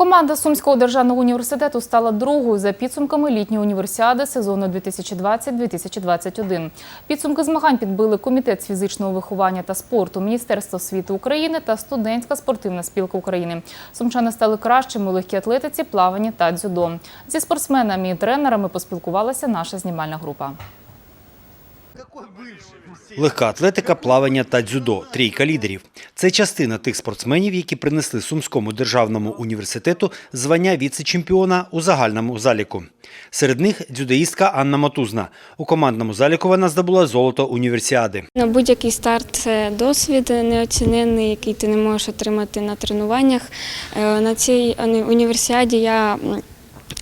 Команда Сумського державного університету стала другою за підсумками літньої універсіади сезону 2020-2021. Підсумки змагань підбили Комітет з фізичного виховання та спорту, Міністерство освіти України та Студентська спортивна спілка України. Сумчани стали кращими у легкій атлетиці, плаванні та дзюдо. Зі спортсменами і тренерами поспілкувалася наша знімальна група. Легка атлетика, плавання та дзюдо – трійка лідерів. Це частина тих спортсменів, які принесли Сумському державному університету звання віце-чемпіона у загальному заліку. Серед них дзюдоїстка Анна Матузна. У командному заліку вона здобула золото універсіади. На будь-який старт це досвід неоціненний, який ти не можеш отримати на тренуваннях. Е, На цій універсіаді я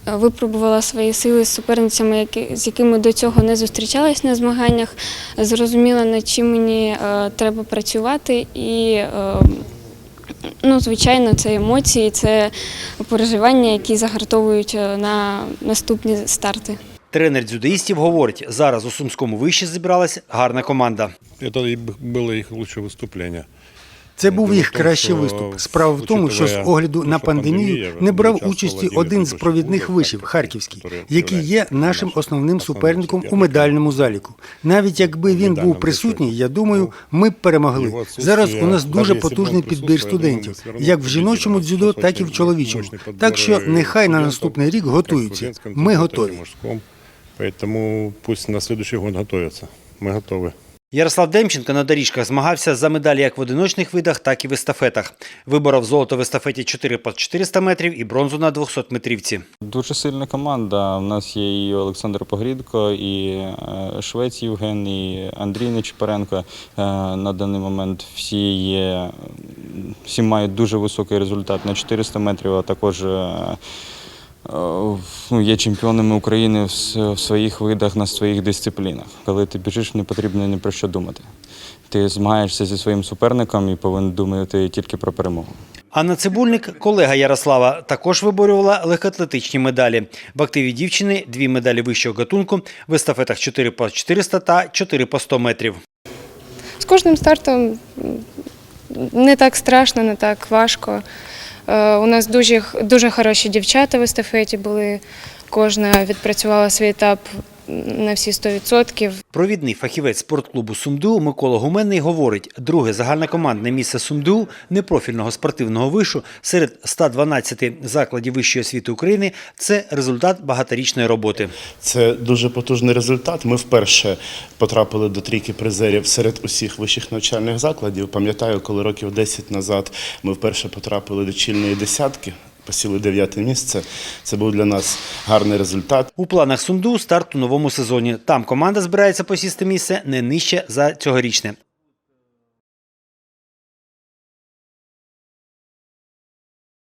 випробувала свої сили з суперницями, які- з якими до цього не зустрічалась на змаганнях. Зрозуміла, над чим мені е, треба працювати і. е, Ну, звичайно, це емоції, це переживання, які загартовують е, на наступні старти. Тренер дзюдоїстів говорить, зараз у Сумському виші зібралась гарна команда. Это и б- было их лучшее выступление. Це був Дело їх в тому, кращий що, виступ. Справа в тому, що з учитывая огляду на то, що пандемія, пандемію не брав участвував участі Владимир один з Петрович провідних Гудов, вишів Харків- Харківський, який який є являється нашим нашим основним основним суперником у суперником. медальному заліку. Навіть якби він був медальному присутній, зачеті. я думаю, Ну, ми б перемогли. його відсутствие, Зараз у нас навіть дуже якщо б потужний він підбір присутствує, я думаю, студентів, все одно як в победимо. жіночому дзюдо, Достатньо так і в чоловічому. мощний підбір, Так що е, нехай на студентів, наступний рік как в готуються. студентському Ми дзюдо, так і в готові. мужському. Поэтому пусть на следующий год готовятся. Мы готовы. Ярослав Демченко на доріжках змагався за медалі як в одиночних видах, так і в естафетах. Виборов золото в естафеті 4 по 400 метрів і бронзу на 200 метрівці. Дуже сильна команда. У нас є і Олександр Погрідко, і е, Швець Євген, і Андрій Нечипаренко. Е, На даний момент всі є, всі мають дуже високий результат на 400 метрів, а також е, ну, є чемпіонами України в в своїх видах на своїх дисциплінах. Коли ти біжиш, не потрібно ні про що думати. Ти змагаєшся зі своїм суперником і повинен думати тільки про перемогу. Анна Цибульник, колега Ярослава, також виборювала легкоатлетичні медалі. В активі дівчини дві медалі вищого гатунку в естафетах 4 по 400 та 4 по 100 метрів. З кожним стартом не так страшно, не так важко. Е, У нас дуже, дуже хороші дівчата в естафеті були. Кожна відпрацювала свій етап на всі 100%. Провідний фахівець спортклубу «Сумду» Микола Гуменний говорить, друге загальнокомандне місце «Сумду» непрофільного спортивного вишу серед 112 закладів вищої освіти України – це результат багаторічної роботи. Це дуже потужний результат. Ми вперше потрапили до трійки призерів серед усіх вищих навчальних закладів. Пам'ятаю, коли років 10 назад ми вперше потрапили до чільної десятки, посіли дев'яте місце. Це був для нас гарний результат. У планах сунду старт у новому сезоні. Там команда збирається посісти місце не нижче за цьогорічне.